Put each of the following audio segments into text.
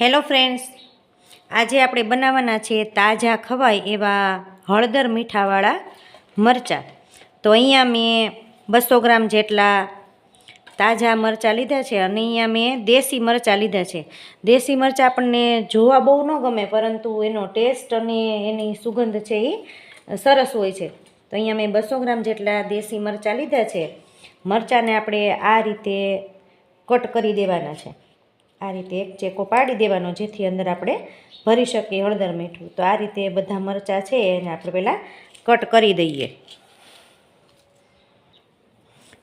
Hello friends, આજે આપણે બનાવવાના છે તાજા ખવાય એવા હળદર મીઠાવાળા મરચાં. તો અહીંયા મેં બસો ગ્રામ જેટલા તાજા મરચાં લીધા છે અને અહીંયા મેં દેશી મરચાં લીધા છે. દેશી મરચાં આપણને જોવા બહુ ન ગમે, પરંતુ એનો ટેસ્ટ અને એની સુગંધ છે એ સરસ હોય છે. તો અહીંયા મેં બસો ગ્રામ જેટલા દેશી મરચાં લીધા છે. મરચાંને આપણે આ રીતે કટ કરી દેવાના છે. આ રીતે એક ચેકો પાડી દેવાનો જેથી અંદર આપણે ભરી શકીએ હળદર મીઠું. તો આ રીતે બધા મરચાં છે એને આપણે પહેલાં કટ કરી દઈએ.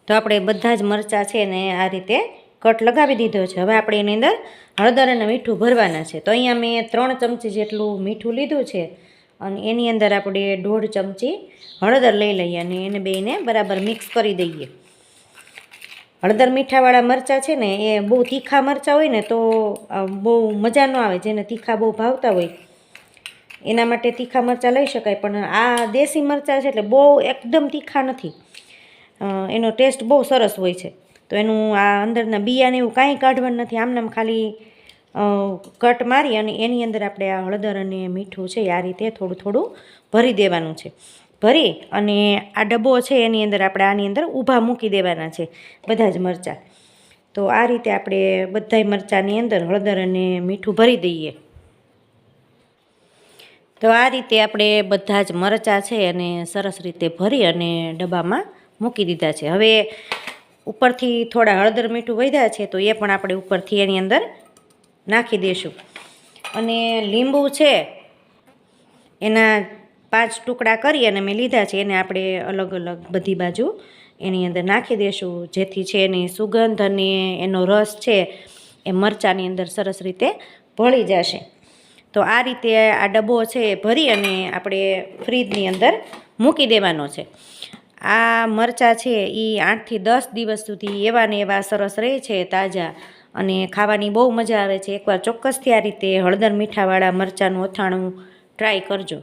તો આપણે બધા જ મરચાં છે ને આ રીતે કટ લગાવી દીધો છે. હવે આપણે એની અંદર હળદર અને મીઠું ભરવાના છે. તો અહીંયા મેં ત્રણ ચમચી જેટલું મીઠું લીધું છે અને એની અંદર આપણે દોઢ ચમચી હળદર લઈ લઈએ અને એને બેને બરાબર મિક્સ કરી દઈએ. હળદર મીઠાવાળા મરચાં છે ને, એ બહુ તીખા મરચાં હોય ને, તો બહુ મજા ન આવે, જેને તીખા બહુ ભાવતા હોય, એના માટે તીખા મરચાં લઈ શકાય. પણ આ દેશી મરચાં છે એટલે બહુ એકદમ તીખા નથી. એનો ટેસ્ટ બહુ સરસ હોય છે. તો એનું આ અંદરના બિયાને એવું કાંઈ કાઢવાનું નથી. આમનામ ખાલી કટ મારી અને એની અંદર આપણે આ હળદર અને મીઠું છે આ રીતે થોડું થોડું ભરી દેવાનું છે. ભરી અને આ ડબ્બો છે એની અંદર આપણે આની અંદર ઊભા મૂકી દેવાના છે, બધા જ મરચાં. તો આ રીતે આપણે બધાય મરચાંની અંદર હળદર અને મીઠું ભરી દઈએ. તો આ રીતે આપણે બધા જ મરચાં છે અને સરસ રીતે ભરી અને ડબ્બામાં મૂકી દીધા છે. હવે ઉપરથી થોડા હળદર મીઠું વધ્યા છે તો એ પણ આપણે ઉપરથી એની અંદર નાખી દઈશું અને લીંબુ છે એના પાંચ ટુકડા કરી અને મેં લીધા છે. એને આપણે અલગ અલગ બધી બાજુ એની અંદર નાખી દઈશું જેથી છે એની સુગંધ અને એનો રસ છે એ મરચાંની અંદર સરસ રીતે ભળી જશે. તો આ રીતે આ ડબ્બો છે એ ભરી અને આપણે ફ્રીજની અંદર મૂકી દેવાનો છે. આ મરચાં છે એ આઠથી દસ દિવસ સુધી એવા ને એવા સરસ રહે છે, તાજા. અને ખાવાની બહુ મજા આવે છે. એકવાર ચોક્કસથી આ રીતે હળદર મીઠાવાળા મરચાંનું અથાણું ટ્રાય કરજો.